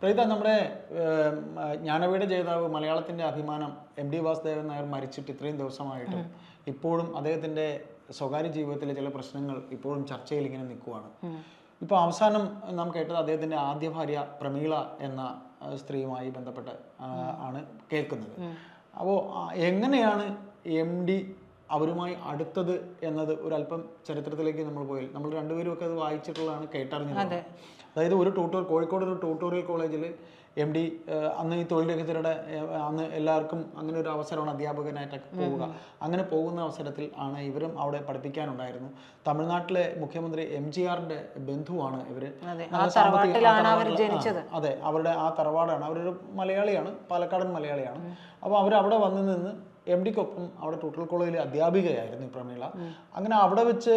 പ്രീത നമ്മുടെ ജ്ഞാനവീട് ജേതാവ് മലയാളത്തിന്റെ അഭിമാനം എം ഡി വാസുദേവൻ നായർ മരിച്ചിട്ട് ഇത്രയും ദിവസമായിട്ടും ഇപ്പോഴും അദ്ദേഹത്തിന്റെ സ്വകാര്യ ജീവിതത്തിലെ ചില പ്രശ്നങ്ങൾ ഇപ്പോഴും ചർച്ചയിൽ ഇങ്ങനെ നിൽക്കുവാണ്. ഇപ്പോൾ അവസാനം നാം കേട്ടത് അദ്ദേഹത്തിന്റെ ആദ്യ ഭാര്യ പ്രമീള എന്ന സ്ത്രീയുമായി ബന്ധപ്പെട്ട് ആണ് കേൾക്കുന്നത്. അപ്പോൾ എങ്ങനെയാണ് എം ഡി അവരുമായി അടുത്തത് എന്നത് ഒരല്പം ചരിത്രത്തിലേക്ക് നമ്മൾ പോയി നമ്മൾ രണ്ടുപേരും ഒക്കെ അത് വായിച്ചിട്ടുള്ളതാണ് കേട്ടറിഞ്ഞത് അതായത് ഒരു ട്യൂട്ടോർ കോഴിക്കോട് ഒരു ട്യൂട്ടോറിയൽ കോളേജിൽ എം ഡി അന്ന് ഈ തൊഴിൽ രഹിതരുടെ അന്ന് എല്ലാവർക്കും അങ്ങനെ ഒരു അവസരമാണ് അധ്യാപകനായിട്ടൊക്കെ പോവുക. അങ്ങനെ പോകുന്ന അവസരത്തിൽ ആണ് ഇവരും അവിടെ പഠിപ്പിക്കാനുണ്ടായിരുന്നു തമിഴ്നാട്ടിലെ മുഖ്യമന്ത്രി എം ജി ആറിന്റെ ബന്ധുവാണ് ഇവർ. അതെ, ജനിച്ചത്. അതെ. അവരുടെ ആ തറവാടാണ്. അവരൊരു മലയാളിയാണ് പാലക്കാടൻ മലയാളിയാണ്. അപ്പോൾ അവർ അവിടെ വന്നു നിന്ന് എം ഡിക്കൊപ്പം അവിടെ ടൂട്ടൽ കോളേജിലെ അധ്യാപികയായിരുന്നു പ്രമീള. അങ്ങനെ അവിടെ വെച്ച്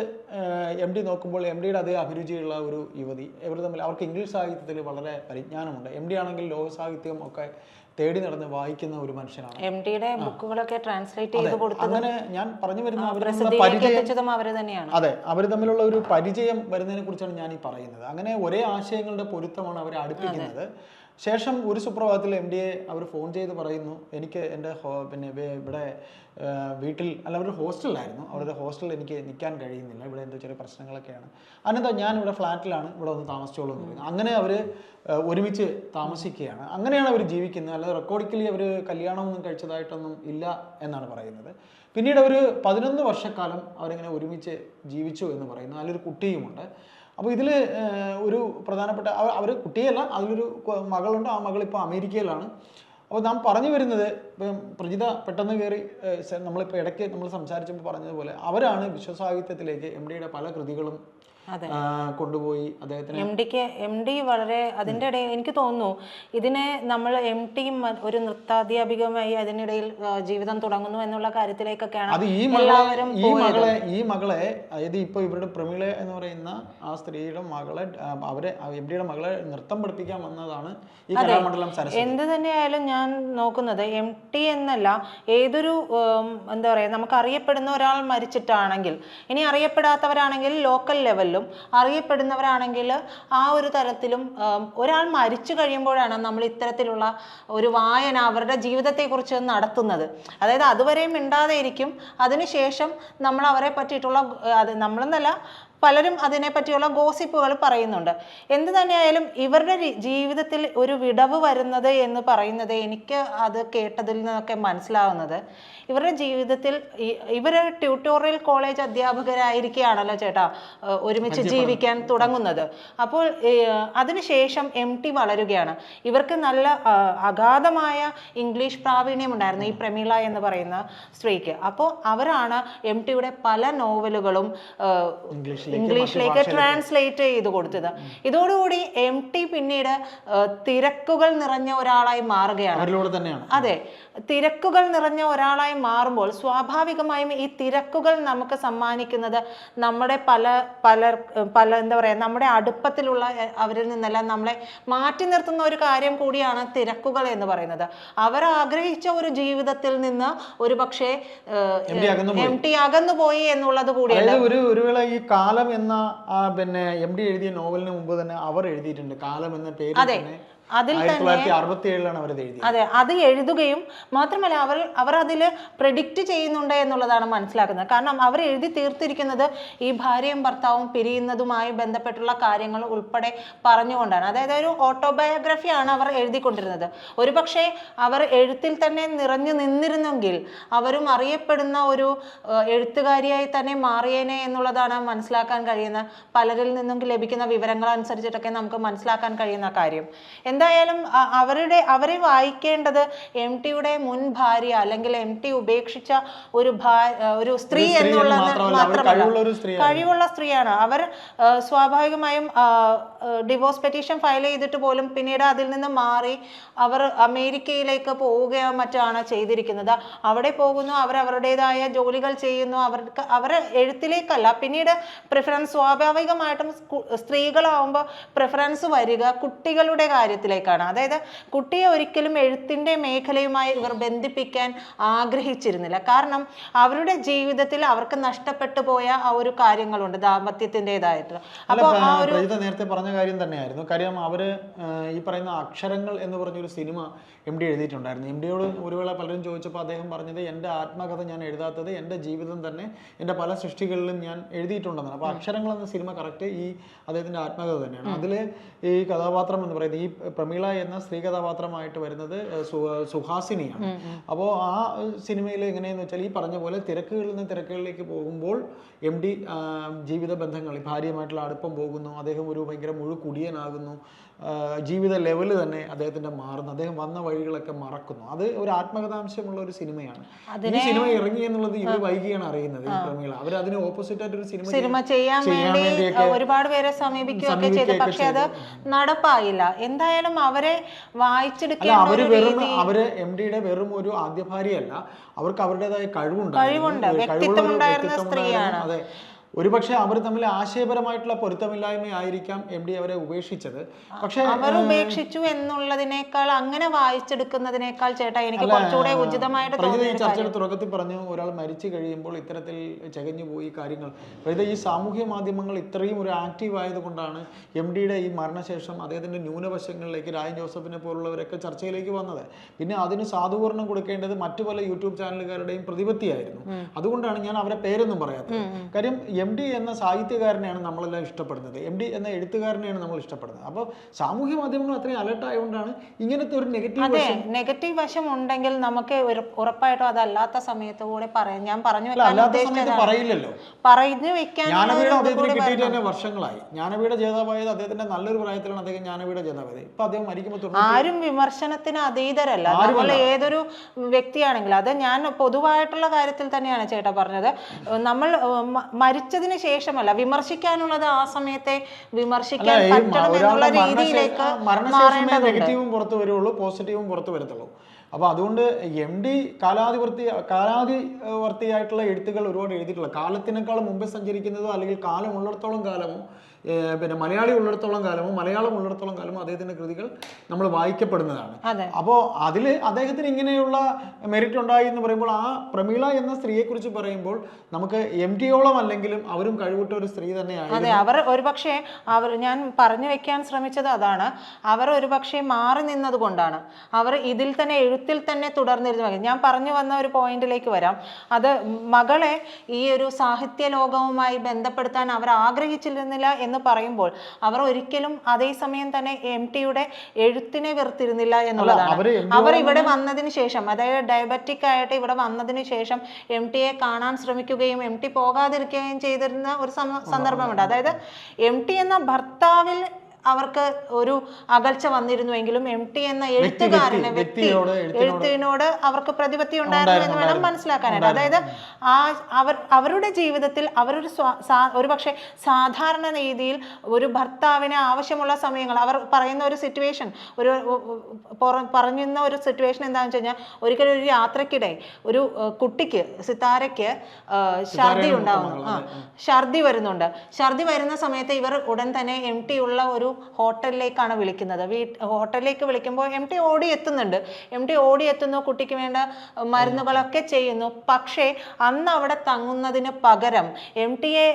എം ഡി നോക്കുമ്പോൾ എം ഡിയുടെ അതേ അഭിരുചിയുള്ള ഒരു യുവതി. ഇവർ തമ്മിൽ അവർക്ക് ഇംഗ്ലീഷ് സാഹിത്യത്തിൽ വളരെ പരിജ്ഞാനമുണ്ട്. എം ഡി ആണെങ്കിൽ ലോക സാഹിത്യം ഒക്കെ തേടി നടന്ന് വായിക്കുന്ന ഒരു മനുഷ്യനാണ്. എം ഡിയുടെ ബുക്കുകളൊക്കെ ട്രാൻസ്ലേറ്റ് ചെയ്ത് കൊടുത്തു അങ്ങനെ ഞാൻ പറഞ്ഞു വരുന്ന അവർ തന്നെയാണ്. അതെ. അവർ തമ്മിലുള്ള ഒരു പരിചയം വരുന്നതിനെ കുറിച്ചാണ് ഞാൻ ഈ പറയുന്നത്. അങ്ങനെ ഒരേ ആശയങ്ങളുടെ പൊരുത്തമാണ് അവരെ അടുപ്പിക്കുന്നത്. ശേഷം ഒരു സുപ്രഭാതത്തിൽ എം ഡി എ അവർ ഫോൺ ചെയ്ത് പറയുന്നു എനിക്ക് എന്റെ പിന്നെ ഇവിടെ വീട്ടിൽ അല്ല അവർ ഹോസ്റ്റലിലായിരുന്നു അവരുടെ ഹോസ്റ്റലിൽ എനിക്ക് നിൽക്കാൻ കഴിയുന്നില്ല. ഇവിടെ എന്തോ ചെറിയ പ്രശ്നങ്ങളൊക്കെയാണ്. അനന്താ ഞാൻ ഇവിടെ ഫ്ലാറ്റിലാണ് ഇവിടെ ഒന്ന് താമസിച്ചോളൂ എന്ന് പറയുന്നത് അങ്ങനെ അവർ ഒരുമിച്ച് താമസിക്കുകയാണ്. അങ്ങനെയാണ് അവർ ജീവിക്കുന്നത്. അല്ലാതെ റെക്കോർഡിക്കലി അവർ കല്യാണമൊന്നും കഴിച്ചതായിട്ടൊന്നും ഇല്ല എന്നാണ് പറയുന്നത്. പിന്നീട് അവർ പതിനൊന്ന് വർഷക്കാലം അവരിങ്ങനെ ഒരുമിച്ച് ജീവിച്ചു എന്ന് പറയുന്നു. അതിലൊരു കുട്ടിയുമുണ്ട്. അപ്പോൾ ഇതിൽ ഒരു പ്രധാനപ്പെട്ട അവർ കുട്ടിയല്ല അതിലൊരു മകളുണ്ട് ആ മകൾ ഇപ്പോൾ അമേരിക്കയിലാണ്. അപ്പോൾ നാം പറഞ്ഞു വരുന്നത് ഇപ്പം പ്രജിത പെട്ടെന്ന് കയറി നമ്മളിപ്പോൾ ഇടയ്ക്ക് നമ്മൾ സംസാരിച്ചപ്പോൾ പറഞ്ഞതുപോലെ അവരാണ് വിശ്വസാഹിത്യത്തിലേക്ക് എം ഡിയുടെ പല കൃതികളും കൊണ്ടുപോയി അദ്ദേഹത്തിന് എം ഡിക്ക് എം ഡി വളരെ അതിന്റെ ഇടയിൽ എനിക്ക് തോന്നുന്നു ഇതിനെ നമ്മൾ എം ടിയും ഒരു നൃത്താധ്യാപികമായി അതിനിടയിൽ ജീവിതം തുടങ്ങുന്നു എന്നുള്ള കാര്യത്തിലേക്കൊക്കെയാണ് അത് ഈ മകളെ ഈ മകളെ ഈ മകളെ അതായത് ഇപ്പോൾ ഇവരുടെ പ്രമീള എന്ന് പറയുന്ന ആ സ്ത്രീയുടെ മകളെ അവരെ എം ഡിയുടെ മകളെ നൃത്തം പഠിപ്പിക്കാൻ വന്നതാണ് ഈ കലാമണ്ഡലം എന്ത് തന്നെയായാലും ഞാൻ നോക്കുന്നത് എം ടി എന്നല്ല ഏതൊരു എന്താ പറയുക നമുക്ക് അറിയപ്പെടുന്ന ഒരാൾ മരിച്ചിട്ടാണെങ്കിൽ ഇനി അറിയപ്പെടാത്തവരാണെങ്കിൽ ലോക്കൽ ലെവലിലും അറിയപ്പെടുന്നവരാണെങ്കിൽ ആ ഒരു തരത്തിലും ഒരാൾ മരിച്ചു കഴിയുമ്പോഴാണ് നമ്മൾ ഇത്തരത്തിലുള്ള ഒരു വായന അവരുടെ ജീവിതത്തെക്കുറിച്ച് നടത്തുന്നത്. അതായത് അതുവരെയും മിണ്ടാതെ ഇരിക്കും അതിനുശേഷം നമ്മൾ അവരെ പറ്റിയിട്ടുള്ള അത് നമ്മളെന്നല്ല പലരും അതിനെപ്പറ്റിയുള്ള ഗോസിപ്പുകൾ പറയുന്നുണ്ട്. എന്ത് തന്നെയായാലും ഇവരുടെ ജീവിതത്തിൽ ഒരു വിടവ് വരുന്നത് എന്ന് പറയുന്നത് എനിക്ക് അത് കേട്ടതിൽ നിന്നൊക്കെ മനസ്സിലാവുന്നത്. ഇവരുടെ ജീവിതത്തിൽ ഇവർ ട്യൂട്ടോറിയൽ കോളേജ് അധ്യാപകരായിരിക്കുകയാണല്ലോ ചേട്ടാ ഒരുമിച്ച് ജീവിക്കാൻ തുടങ്ങുന്നത്. അപ്പോൾ അതിനുശേഷം എം ടി വളരുകയാണ്. ഇവർക്ക് നല്ല അഗാധമായ ഇംഗ്ലീഷ് പ്രാവീണ്യം ഉണ്ടായിരുന്നു ഈ പ്രമീള എന്ന് പറയുന്ന സ്ത്രീക്ക്. അപ്പോൾ അവരാണ് എം ടിയുടെ പല നോവലുകളും ഏഹ്, ഇംഗ്ലീഷിലേക്ക് ട്രാൻസ്ലേറ്റ് ചെയ്ത് കൊടുത്തത്. ഇതോടുകൂടി എം ടി പിന്നീട് തിരക്കുകൾ നിറഞ്ഞ ഒരാളായി മാറുകയാണ്. അതെ. തിരക്കുകൾ നിറഞ്ഞ ഒരാളായി മാറുമ്പോൾ സ്വാഭാവികമായും ഈ തിരക്കുകൾ നമുക്ക് സമ്മാനിക്കുന്നത് നമ്മുടെ പല പല പല എന്താ പറയുക നമ്മുടെ അടുപ്പത്തിലുള്ള അവരിൽ നിന്നെല്ലാം നമ്മളെ മാറ്റി നിർത്തുന്ന ഒരു കാര്യം കൂടിയാണ് തിരക്കുകൾ എന്ന് പറയുന്നത്. അവർ ആഗ്രഹിച്ച ഒരു ജീവിതത്തിൽ നിന്ന് ഒരു പക്ഷേ. എം ടി അകന്നുപോയി. എന്നുള്ളത് കൂടിയാണ് ഒരു ഒരു വേള ഈ കാലം എന്ന ആ പിന്നെ എം ഡി എഴുതിയ നോവലിന് മുമ്പ് തന്നെ അവർ എഴുതിയിട്ടുണ്ട്. കാലം എന്ന പേര് തന്നെ അതിൽ തന്നെ അതെ അത് എഴുതുകയും മാത്രമല്ല അവർ അവർ അതിൽ പ്രഡിക്റ്റ് ചെയ്യുന്നുണ്ട് എന്നുള്ളതാണ് മനസ്സിലാക്കുന്നത്. കാരണം അവർ എഴുതി തീർത്തിരിക്കുന്നത് ഈ ഭാര്യയും ഭർത്താവും പിരിയുന്നതുമായി ബന്ധപ്പെട്ടുള്ള കാര്യങ്ങൾ ഉൾപ്പെടെ പറഞ്ഞുകൊണ്ടാണ്. അതായത് ഒരു ഓട്ടോബയോഗ്രഫി ആണ് അവർ എഴുതിക്കൊണ്ടിരുന്നത്. ഒരുപക്ഷെ അവർ എഴുത്തിൽ തന്നെ നിറഞ്ഞു നിന്നിരുന്നെങ്കിൽ അവരും അറിയപ്പെടുന്ന ഒരു എഴുത്തുകാരിയായി തന്നെ മാറിയേനെ എന്നുള്ളതാണ് മനസ്സിലാക്കാൻ കഴിയുന്ന പലരിൽ നിന്നും ലഭിക്കുന്ന വിവരങ്ങൾ അനുസരിച്ചിട്ടൊക്കെ നമുക്ക് മനസ്സിലാക്കാൻ കഴിയുന്ന കാര്യം. എന്തായാലും അവരുടെ അവരെ വായിക്കേണ്ടത് എം ടിയുടെ മുൻ ഭാര്യ അല്ലെങ്കിൽ എം ടി ഉപേക്ഷിച്ച ഒരു ഒരു സ്ത്രീ എന്നുള്ള എന്നുള്ളത് മാത്രമല്ല, കഴിവുള്ള സ്ത്രീയാണ്. അവർ സ്വാഭാവികമായും ഡിവോഴ്സ് പെറ്റീഷൻ ഫയൽ ചെയ്തിട്ട് പോലും പിന്നീട് അതിൽ നിന്ന് മാറി അവർ അമേരിക്കയിലേക്ക് പോവുകയോ മറ്റാണ് ചെയ്തിരിക്കുന്നത്. അവിടെ പോകുന്നു അവർ അവരുടേതായ ജോലികൾ ചെയ്യുന്നു അവർക്ക് അവർ എഴുത്തിലേക്കല്ല പിന്നീട് പ്രിഫറൻസ് സ്വാഭാവികമായിട്ടും സ്ത്രീകളാവുമ്പോൾ പ്രിഫറൻസ് വരിക കുട്ടികളുടെ കാര്യത്തിൽ കാര്യത്തിലേക്കാണ് അതായത് കുട്ടിയെ ഒരിക്കലും എഴുത്തിന്റെ മേഖലയുമായി ഇവർ ബന്ധിപ്പിക്കാൻ ആഗ്രഹിച്ചിരുന്നില്ല. കാരണം അവരുടെ ജീവിതത്തിൽ അവർക്ക് നഷ്ടപ്പെട്ടു പോയ ആ ഒരു കാര്യങ്ങളുണ്ട് ദാമ്പത്യത്തിന്റെതായിട്ട്. അപ്പോൾ ആ ഒരു നേരത്തെ പറഞ്ഞ കാര്യം തന്നെയായിരുന്നു. കാര്യം അവർ ഈ പറയുന്ന അക്ഷരങ്ങൾ എന്ന് പറഞ്ഞൊരു സിനിമ എം ഡി എഴുതിയിട്ടുണ്ടായിരുന്നു. എം ഡിയോട് ഒരു വേള പലരും ചോദിച്ചപ്പോൾ അദ്ദേഹം പറഞ്ഞത് എന്റെ ആത്മകഥ ഞാൻ എഴുതാത്തത് എന്റെ ജീവിതം തന്നെ എന്റെ പല സൃഷ്ടികളിലും ഞാൻ എഴുതിയിട്ടുണ്ടെന്നാണ്. അപ്പോൾ അക്ഷരങ്ങൾ എന്ന സിനിമ കറക്റ്റ് ഈ അദ്ദേഹത്തിന്റെ ആത്മകഥ തന്നെയാണ്. അതിൽ ഈ കഥാപാത്രം എന്ന് പറയുന്നത് ഈ പ്രമീള എന്ന സ്ത്രീ കഥാപാത്രമായിട്ട് വരുന്നത് സുഹാസിനിയാണ്. അപ്പോൾ ആ സിനിമയിൽ എങ്ങനെയെന്ന് വെച്ചാൽ ഈ പറഞ്ഞ പോലെ തിരക്കുകളിൽ നിന്ന് തിരക്കുകളിലേക്ക് പോകുമ്പോൾ എം ഡി ജീവിത ബന്ധങ്ങൾ ഭാര്യയുമായിട്ടുള്ള അടുപ്പം പോകുന്നു അദ്ദേഹം ഒരു ഭയങ്കര മുഴു കുടിയനാകുന്നു ജീവിത ലെവൽ തന്നെ അദ്ദേഹത്തിന്റെ മാറുന്നു. അദ്ദേഹം വന്ന വഴികളൊക്കെ മറക്കുന്നു. അത് ഒരു ആത്മകഥാംശമുള്ള ഒരു സിനിമയാണ്. ഈ സിനിമ ഇറങ്ങി എന്നുള്ളത് ഇവർ വൈകിയാണ് അറിയുന്നത് ഈ അവർ അതിന് ഓപ്പോസിറ്റ് ആയിട്ട് ഒരു സിനിമ സിനിമ ചെയ്യാൻ വേണ്ടി ഒരുപാട് പേരെ സമീപിക്കുകയൊക്കെ ചെയ്തു. പക്ഷെ അത് നടപ്പായില്ല. എന്തായാലും അവരെ വായിച്ചെടുക്കുന്ന അവർ വെറും അവർ എം ഡിയുടെ വെറും ഒരു ആദ്യ ഭാര്യയല്ല അവർക്ക് അവരുടേതായ കഴിവുണ്ട്. കഴിവുണ്ട്. വ്യക്തിത്വം ഉണ്ടായിരുന്ന സ്ത്രീയാണ്. അതെ. ഒരുപക്ഷെ അവർ തമ്മിൽ ആശയപരമായിട്ടുള്ള പൊരുത്തമില്ലായ്മയായിരിക്കാം എം ഡി അവരെ ഉപേക്ഷിച്ചത്. പക്ഷേ അവർ ഉപേക്ഷിച്ചു എന്നുള്ളതിനേക്കാൾ അങ്ങനെ വായിച്ചെടുക്കുന്നതിനേക്കാൾ ചേട്ടാ എനിക്ക് കുറച്ചുകൂടെ ഉചിതമായിട്ട് ചർച്ചയുടെ തുടക്കത്തിൽ പറഞ്ഞു ഒരാൾ മരിച്ചു കഴിയുമ്പോൾ ഇത്തരത്തിൽ ചകഞ്ഞു പോയി കാര്യങ്ങൾ. പ്രതി ഈ സാമൂഹ്യ മാധ്യമങ്ങൾ ഇത്രയും ഒരു ആക്റ്റീവ് ആയതുകൊണ്ടാണ് എം ഡിയുടെ ഈ മരണശേഷം അദ്ദേഹത്തിന്റെ ന്യൂനപക്ഷങ്ങളിലേക്ക് രായൻ ജോസഫിനെ പോലുള്ളവരൊക്കെ ചർച്ചയിലേക്ക് വന്നത്. പിന്നെ അതിന് സാധൂകരണം കൊടുക്കേണ്ടത് മറ്റു പല യൂട്യൂബ് ചാനലുകാരുടെയും പ്രതിപത്തിയായിരുന്നു. അതുകൊണ്ടാണ് ഞാൻ അവരെ പേരൊന്നും പറയാത്തത്. കാര്യം എം ഡി എന്ന സാഹിത്യകാരനെയാണ് നമ്മളെല്ലാം ഇഷ്ടപ്പെടുന്നത്. എം ഡി എന്ന എഴുത്തുകാരനെയാണ് നമ്മൾ ഇഷ്ടപ്പെടുന്നത്. അപ്പോൾ സാമൂഹ്യ മാധ്യമങ്ങൾ അത്രയും അലർട്ട് ആയതുകൊണ്ടാണ് ഇങ്ങനത്തെ ഒരു നെഗറ്റീവ് അതെ നെഗറ്റീവ് വശം ഉണ്ടെങ്കിൽ നമുക്ക് ഉറപ്പായിട്ടും അതല്ലാത്ത സമയത്ത് കൂടെ പറയാം. ഞാൻ പറഞ്ഞു പറയില്ലല്ലോ. പറഞ്ഞു വെക്കാൻ ജ്ഞാനപീഠം അദ്ദേഹത്തിന് കിട്ടിയിട്ട് തന്നെ വർഷങ്ങളായി. ജ്ഞാനപീഠ ജേതാവായത് അദ്ദേഹത്തിന്റെ നല്ലൊരു പ്രായത്തിലാണ് അദ്ദേഹം ജ്ഞാനപീഠ ജേതാവായത്. ഇപ്പൊ അദ്ദേഹം മരിക്കുമ്പോൾ ആരും വിമർശനത്തിന് അതീതരല്ല. നമ്മൾ ഏതൊരു വ്യക്തിയാണെങ്കിലും അത് ഞാൻ പൊതുവായിട്ടുള്ള കാര്യത്തിൽ തന്നെയാണ് ചേട്ടാ പറഞ്ഞത്. നമ്മൾ ഏഹ് മരിച്ചതിന് ശേഷമല്ല വിമർശിക്കാനുള്ളത് ആ സമയത്തെ വിമർശിക്കാൻ പറ്റണം എന്നുള്ള രീതിയിലേക്ക് നെഗറ്റീവും പുറത്തു വരുള്ളൂ പോസിറ്റീവും പുറത്തു വരത്തുള്ളൂ. അപ്പൊ അതുകൊണ്ട് എം ഡി കാലാധിവർത്തി കാലാധിവർത്തിയായിട്ടുള്ള എഴുത്തുകൾ ഒരുപാട് എഴുതിയിട്ടുള്ള കാലത്തിനേക്കാളും മുമ്പ് സഞ്ചരിക്കുന്നതോ അല്ലെങ്കിൽ കാലമുള്ളിടത്തോളം കാലമോ പിന്നെ മലയാളി ഉള്ളിടത്തോളം കാലമോ മലയാളം ഉള്ളിടത്തോളം കാലമോ അദ്ദേഹത്തിന്റെ കൃതികൾ നമ്മൾ വായിക്കപ്പെടുന്നതാണ്. അപ്പോൾ അതിൽ അദ്ദേഹത്തിന് ഇങ്ങനെയുള്ള മെറിറ്റ് ഉണ്ടായി എന്ന് പറയുമ്പോൾ ആ പ്രമീള എന്ന സ്ത്രീയെക്കുറിച്ച് പറയുമ്പോൾ നമുക്ക് എം ടിയോളം അല്ലെങ്കിലും അവരും കഴിവിട്ട ഒരു സ്ത്രീ തന്നെയാണ് അതെ അവർ ഒരുപക്ഷെ അവർ ഞാൻ പറഞ്ഞു വെക്കാൻ ശ്രമിച്ചത് അതാണ്. അവർ ഒരുപക്ഷെ മാറി നിന്നത് കൊണ്ടാണ്. അവർ ഇതിൽ തന്നെ എഴുത്തിൽ തന്നെ തുടർന്നിരുന്നു. ഞാൻ പറഞ്ഞു വന്ന ഒരു പോയിന്റിലേക്ക് വരാം. അത് മകളെ ഈ ഒരു സാഹിത്യ ലോകവുമായി ബന്ധപ്പെടുത്താൻ അവർ ആഗ്രഹിച്ചിരുന്നില്ല എന്ന് പറയുമ്പോൾ അവർ ഒരിക്കലും അതേസമയം തന്നെ എം ടിയുടെ എഴുത്തിനെ വെറുത്തിരുന്നില്ല എന്നുള്ളതാണ്. അവർ ഇവിടെ വന്നതിന് ശേഷം അതായത് ഡയബറ്റിക് ആയിട്ട് ഇവിടെ വന്നതിന് ശേഷം എം ടിയെ കാണാൻ ശ്രമിക്കുകയും എം ടി പോകാതിരിക്കുകയും ചെയ്തിരുന്ന ഒരു സന്ദർഭമുണ്ട്. അതായത് എം ടി എന്ന ഭർത്താവിൽ അവർക്ക് ഒരു അകൽച്ച വന്നിരുന്നുവെങ്കിലും എം ടി എന്ന എഴുത്തുകാരന് വ്യക്തി എഴുത്തിനോട് അവർക്ക് പ്രതിപത്തി ഉണ്ടായിരുന്നു എന്ന് വേണം മനസ്സിലാക്കാനായിട്ട്. അതായത് ആ അവർ അവരുടെ ജീവിതത്തിൽ അവരൊരു ഒരു പക്ഷേ സാധാരണ രീതിയിൽ ഒരു ഭർത്താവിന് ആവശ്യമുള്ള സമയങ്ങൾ അവർ പറയുന്ന ഒരു സിറ്റുവേഷൻ ഒരു പറഞ്ഞുന്ന ഒരു സിറ്റുവേഷൻ എന്താണെന്ന് വെച്ച് കഴിഞ്ഞാൽ ഒരിക്കലും ഒരു യാത്രക്കിടെ ഒരു കുട്ടിക്ക് സിത്താരയ്ക്ക് ഛർദി ഉണ്ടാവുന്നു. ആ ഛർദി വരുന്നുണ്ട്. ഛർദി വരുന്ന സമയത്ത് ഇവർ ഉടൻ തന്നെ എം ടി ഉള്ള ഒരു ഹോട്ടലിലേക്കാണ് വിളിക്കുന്നത്. വീട്ട് ഹോട്ടലിലേക്ക് വിളിക്കുമ്പോൾ എം ടി ഓടി എത്തുന്നുണ്ട്. എം ടി ഓടി എത്തുന്നു കുട്ടിക്ക് വേണ്ട മരുന്നുകളൊക്കെ ചെയ്യുന്നു. പക്ഷേ അന്ന് അവിടെ തങ്ങുന്നതിന് പകരം എം ടിയെ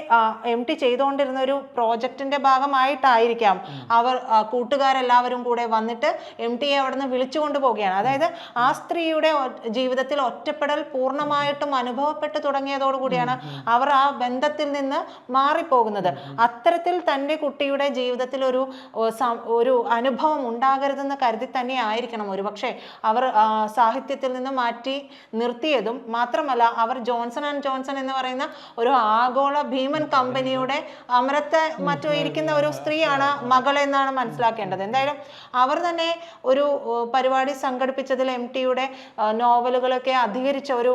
എം ടി ചെയ്തുകൊണ്ടിരുന്ന ഒരു പ്രോജക്റ്റിന്റെ ഭാഗമായിട്ടായിരിക്കാം അവർ കൂട്ടുകാരെല്ലാവരും കൂടെ വന്നിട്ട് എം ടിയെ അവിടെ നിന്ന് വിളിച്ചുകൊണ്ട് പോവുകയാണ് അതായത് ആ സ്ത്രീയുടെ ജീവിതത്തിൽ ഒറ്റപ്പെടൽ പൂർണമായിട്ടും അനുഭവപ്പെട്ടു തുടങ്ങിയതോടുകൂടിയാണ് അവർ ആ ബന്ധത്തിൽ നിന്ന് മാറിപ്പോകുന്നത്. അത്തരത്തിൽ തന്റെ കുട്ടിയുടെ ജീവിതത്തിൽ ഒരു ഒരു അനുഭവം ഉണ്ടാകരുതെന്ന് കരുതി തന്നെ ആയിരിക്കണം ഒരുപക്ഷെ അവർ സാഹിത്യത്തിൽ നിന്ന് മാറ്റി നിർത്തിയതും മാത്രമല്ല അവർ ജോൺസൺ ആൻഡ് ജോൺസൺ എന്ന് പറയുന്ന ഒരു ആഗോള ഭീമൻ കമ്പനിയുടെ അമരത്തെ മറ്റു ഇരിക്കുന്ന ഒരു സ്ത്രീയാണ് മകൾ എന്നാണ് മനസ്സിലാക്കേണ്ടത്. എന്തായാലും അവർ തന്നെ ഒരു പരിപാടി സംഘടിപ്പിച്ചതിൽ എം ടിയുടെ നോവലുകളൊക്കെ അധികരിച്ച ഒരു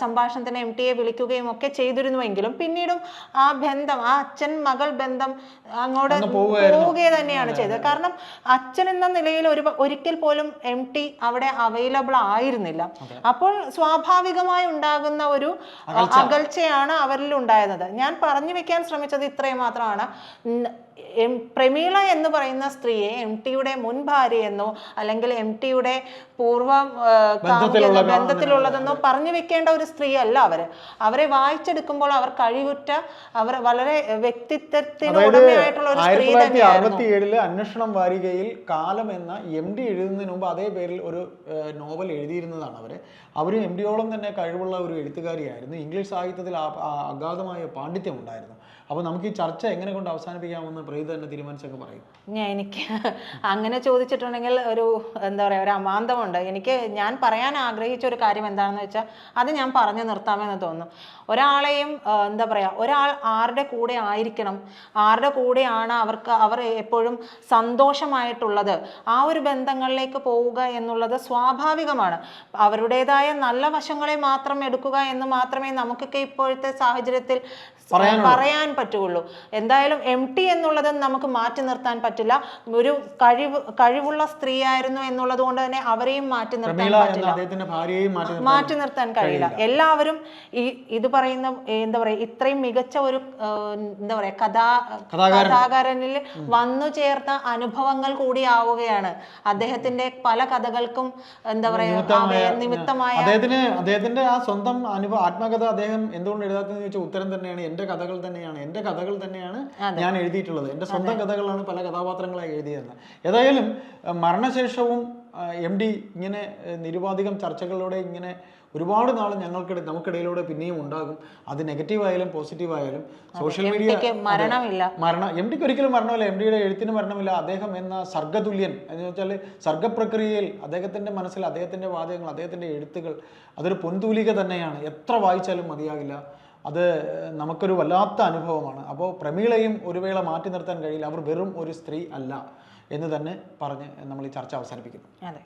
സംഭാഷണത്തിന് എം ടിയെ വിളിക്കുകയും ഒക്കെ ചെയ്തിരുന്നുവെങ്കിലും പിന്നീടും ആ ബന്ധം ആ അച്ഛൻ മകൾ ബന്ധം അങ്ങോട്ട് പോവുക തന്നെയാണ് ചെയ്തത്. കാരണം അച്ഛൻ എന്ന നിലയിൽ ഒരു ഒരിക്കൽ പോലും എം ടി അവിടെ അവൈലബിൾ ആയിരുന്നില്ല. അപ്പോൾ സ്വാഭാവികമായി ഉണ്ടാകുന്ന ഒരു അകൽച്ചയാണ് അവരിൽ ഉണ്ടായിരുന്നത്. ഞാൻ പറഞ്ഞു വെക്കാൻ ശ്രമിച്ചത് ഇത്രയും മാത്രമാണ്. പ്രമീള എന്ന് പറയുന്ന സ്ത്രീയെ എം ടിയുടെ മുൻ ഭാര്യയെന്നോ അല്ലെങ്കിൽ എം ടിയുടെ പൂർവ ബന്ധത്തിലുള്ള ബന്ധത്തിലുള്ളതെന്നോ പറഞ്ഞു വെക്കേണ്ട ഒരു സ്ത്രീ അല്ല അവർ. അവരെ വായിച്ചെടുക്കുമ്പോൾ അവർ കഴിവുറ്റ അവർ വളരെ വ്യക്തിത്വത്തിന് ഉടമയായിട്ടുള്ള ഒരു സ്ത്രീ ആയിരത്തി തൊള്ളായിരത്തി തന്നെയായിരുന്നു അറുപത്തി ഏഴിൽ അന്വേഷണം വാരികയിൽ കാലം എന്ന എം ഡി എഴുതുന്നതിന് മുമ്പ് അതേ പേരിൽ ഒരു നോവൽ എഴുതിയിരുന്നതാണ് അവർ. അവരും എം ഡിയോളം തന്നെ കഴിവുള്ള ഒരു എഴുത്തുകാരിയായിരുന്നു. ഇംഗ്ലീഷ് സാഹിത്യത്തിൽ അഗാധമായ പാണ്ഡിത്യം ഉണ്ടായിരുന്നു. അപ്പോൾ നമുക്ക് ഈ ചർച്ച എങ്ങനെ കൊണ്ട് അവസാനിപ്പിക്കാമെന്ന് പ്രീത തന്നെ തീരുമാനിച്ചൊക്കെ പറയും. ഞാൻ എനിക്ക് അങ്ങനെ ചോദിച്ചിട്ടുണ്ടെങ്കിൽ ഒരു എന്താ പറയുക ഒരു അമാന്തമുണ്ട്. എനിക്ക് ഞാൻ പറയാൻ ആഗ്രഹിച്ച ഒരു കാര്യം എന്താണെന്ന് വെച്ചാൽ അത് ഞാൻ പറഞ്ഞു നിർത്താമെന്ന് തോന്നുന്നു. ഒരാളെയും എന്താ പറയുക ഒരാൾ ആരുടെ കൂടെ ആയിരിക്കണം? ആരുടെ കൂടെയാണ് അവർക്ക് അവർ എപ്പോഴും സന്തോഷമായിട്ടുള്ളത്. ആ ഒരു ബന്ധങ്ങളിലേക്ക് പോവുക എന്നുള്ളത് സ്വാഭാവികമാണ്. അവരുടേതായ നല്ല വശങ്ങളെ മാത്രം എടുക്കുക എന്ന് മാത്രമേ നമുക്കൊക്കെ ഇപ്പോഴത്തെ സാഹചര്യത്തിൽ പറയാൻ പറ്റുള്ളൂ എന്തായാലും എം ടി എന്നുള്ളത് നമുക്ക് മാറ്റി നിർത്താൻ പറ്റില്ല. ഒരു കഴിവ് കഴിവുള്ള സ്ത്രീയായിരുന്നു എന്നുള്ളത് കൊണ്ട് തന്നെ അവരെയും മാറ്റി നിർത്താൻ പറ്റില്ല. മാറ്റി നിർത്താൻ കഴിയില്ല. എല്ലാവരും ഈ ഇത് പറയുന്ന എന്താ പറയാ ഇത്രയും മികച്ച ഒരു എന്താ പറയാ കഥാ കഥാകാരനിൽ കഥാകാരനിൽ വന്നു ചേർത്ത അനുഭവങ്ങൾ കൂടിയാവുകയാണ്. അദ്ദേഹത്തിന്റെ പല കഥകൾക്കും എന്താ പറയാ നിമിത്തമായ അദ്ദേഹത്തിന് അദ്ദേഹത്തിന്റെ ആ സ്വന്തം അനുഭവ ആത്മകഥ അദ്ദേഹം എന്തുകൊണ്ട് എഴുതാത്തതെന്ന് ചോദിച്ചാൽ ഉത്തരം തന്നെയാണ് എന്റെ കഥകൾ തന്നെയാണ് എന്റെ കഥകൾ തന്നെയാണ് ഞാൻ എഴുതിയിട്ടുള്ളത്. എന്റെ സ്വന്തം കഥകളാണ് പല കഥാപാത്രങ്ങളായി എഴുതിയതെന്ന് ഏതായാലും മരണശേഷവും എം ഡി ഇങ്ങനെ നിരുപാധികം ചർച്ചകളിലൂടെ ഇങ്ങനെ ഒരുപാട് നാൾ ഞങ്ങൾക്കിടയിൽ നമുക്കിടയിലൂടെ പിന്നെയും ഉണ്ടാകും. അത് നെഗറ്റീവ് ആയാലും പോസിറ്റീവ് ആയാലും സോഷ്യൽ മീഡിയ മരണം മരണമില്ല. മരണം എം ഡിക്ക് ഒരിക്കലും മരണമില്ല. എം ഡിയുടെ എഴുത്തിന് മരണമില്ല. അദ്ദേഹം എന്ന സർഗതുല്യൻ എന്ന് വെച്ചാൽ സർഗപ്രക്രിയയിൽ അദ്ദേഹത്തിന്റെ മനസ്സിൽ അദ്ദേഹത്തിന്റെ വാചകങ്ങൾ അദ്ദേഹത്തിന്റെ എഴുത്തുകൾ അതൊരു പൊൻതൂലിക തന്നെയാണ്. എത്ര വായിച്ചാലും മതിയാകില്ല. അത് നമുക്കൊരു വല്ലാത്ത അനുഭവമാണ്. അപ്പോൾ പ്രമീളയും ഒരു വേള മാറ്റി നിർത്താൻ കഴിയില്ല. അവർ വെറും ഒരു സ്ത്രീ അല്ല എന്ന് തന്നെ പറഞ്ഞ് നമ്മൾ ഈ ചർച്ച അവസാനിപ്പിക്കുന്നു. അതെ.